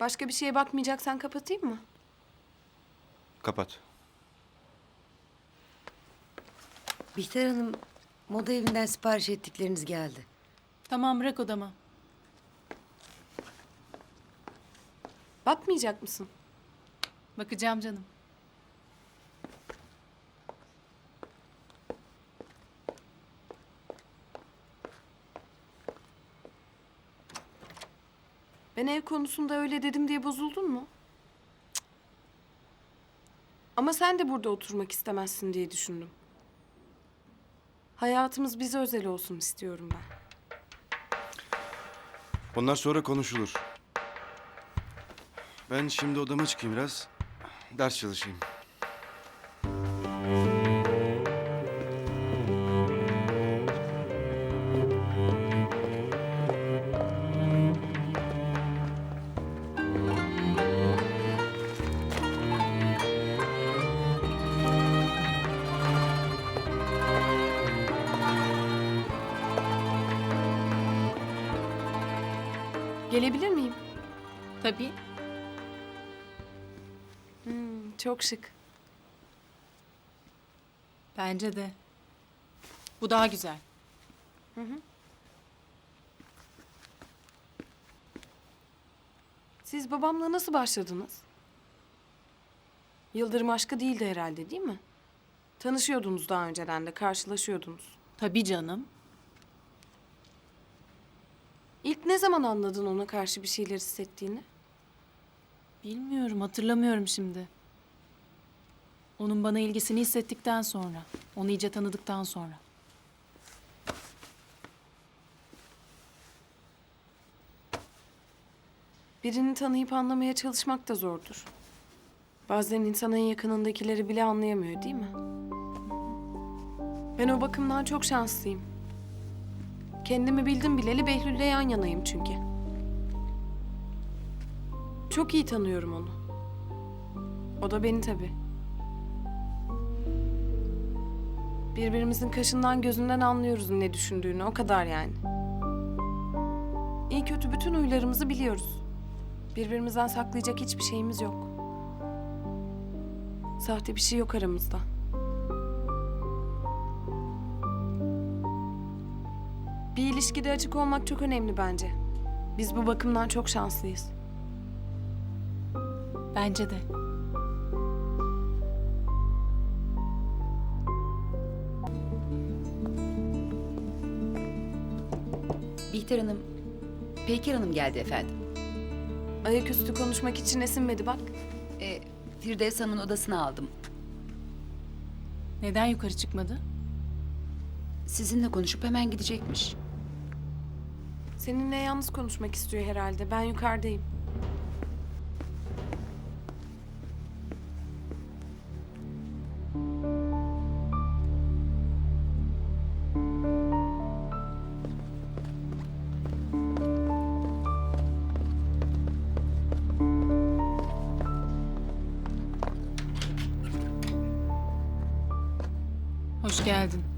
Başka bir şeye bakmayacaksan kapatayım mı? Kapat. Bihter Hanım, moda evinden sipariş ettikleriniz geldi. Tamam bırak odama. Bakmayacak mısın? Bakacağım canım. Ben ev konusunda öyle dedim diye bozuldun mu? Cık. Ama sen de burada oturmak istemezsin diye düşündüm. Hayatımız bize özel olsun istiyorum ben. Bunlar sonra konuşulur. Ben şimdi odama çıkayım biraz. Ders çalışayım. Gelebilir miyim? Tabii. Hmm, çok şık. Bence de. Bu daha güzel. Siz babamla nasıl başladınız? Yıldırım aşkı değildi herhalde değil mi? Tanışıyordunuz daha önceden de, karşılaşıyordunuz. Tabii canım. İlk ne zaman anladın ona karşı bir şeyler hissettiğini? Bilmiyorum, hatırlamıyorum şimdi. Onun bana ilgisini hissettikten sonra, onu iyice tanıdıktan sonra. Birini tanıyıp anlamaya çalışmak da zordur. Bazen insan en yakınındakileri bile anlayamıyor değil mi? Ben o bakımdan çok şanslıyım. Kendimi bildim bileli Behlül'le yan yanayım çünkü. Çok iyi tanıyorum onu. O da beni tabii. Birbirimizin kaşından gözünden anlıyoruz ne düşündüğünü, o kadar yani. İyi kötü bütün huylarımızı biliyoruz. Birbirimizden saklayacak hiçbir şeyimiz yok. Sahte bir şey yok aramızda. Bir ilişkide açık olmak çok önemli bence. Biz bu bakımdan çok şanslıyız. Bence de. Bihter Hanım, Peker Hanım geldi efendim. Ayaküstü konuşmak için esinmedi bak. Ee, Firdevs Hanım'ın odasına aldım. Neden yukarı çıkmadı? Sizinle konuşup hemen gidecekmiş. Seninle yalnız konuşmak istiyor herhalde. Ben yukarıdayım. Hoş geldin.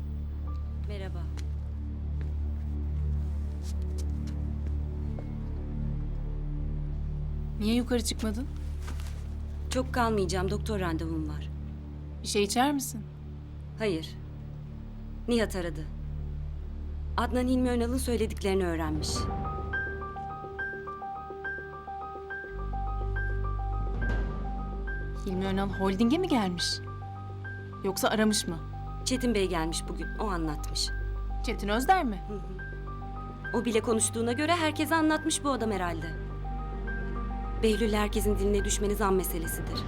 Niye yukarı çıkmadın? Çok kalmayacağım. Doktor randevum var. Bir şey içer misin? Hayır. Nihat aradı. Adnan Hilmi Önal'ın söylediklerini öğrenmiş. Hilmi Önal holdinge mi gelmiş? Yoksa aramış mı? Çetin Bey gelmiş bugün. O anlatmış. Çetin Özder mi? O bile konuştuğuna göre herkese anlatmış bu adam herhalde. Behlül herkesin diline düşmeniz an meselesidir.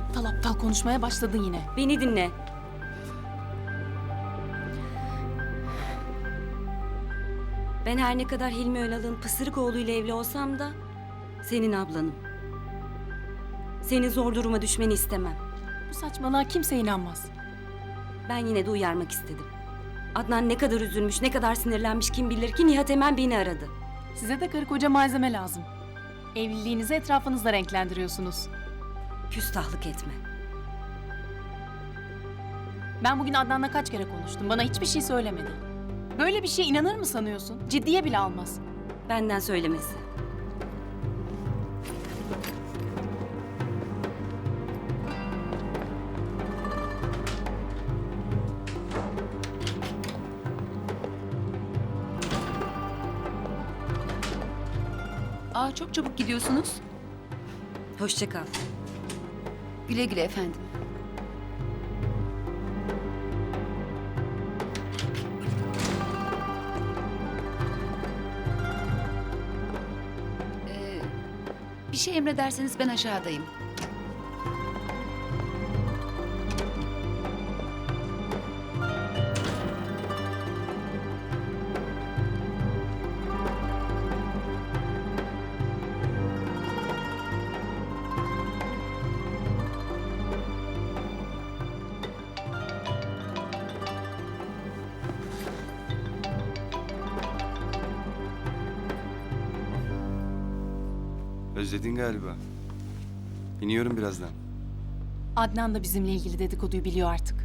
Aptal aptal konuşmaya başladın yine. Beni dinle. Ben her ne kadar Hilmi Önal'ın pısırık oğluyla evli olsam da senin ablanım. Senin zor duruma düşmeni istemem. Bu saçmalığa kimse inanmaz. Ben yine de uyarmak istedim. Adnan ne kadar üzülmüş, ne kadar sinirlenmiş kim bilir ki Nihat hemen beni aradı. Size de karı koca malzeme lazım. Evliliğinizi etrafınızla renklendiriyorsunuz. Küstahlık etme. Ben bugün Adnan'la kaç kere konuştum. Bana hiçbir şey söylemedi. Böyle bir şeye inanır mı sanıyorsun? Ciddiye bile almaz. Benden söylemesi. Aa çok çabuk gidiyorsunuz. Hoşça kal. Güle güle efendim. Ee, bir şey emrederseniz ben aşağıdayım. Özledin galiba. İniyorum birazdan. Adnan da bizimle ilgili dedikoduyu biliyor artık.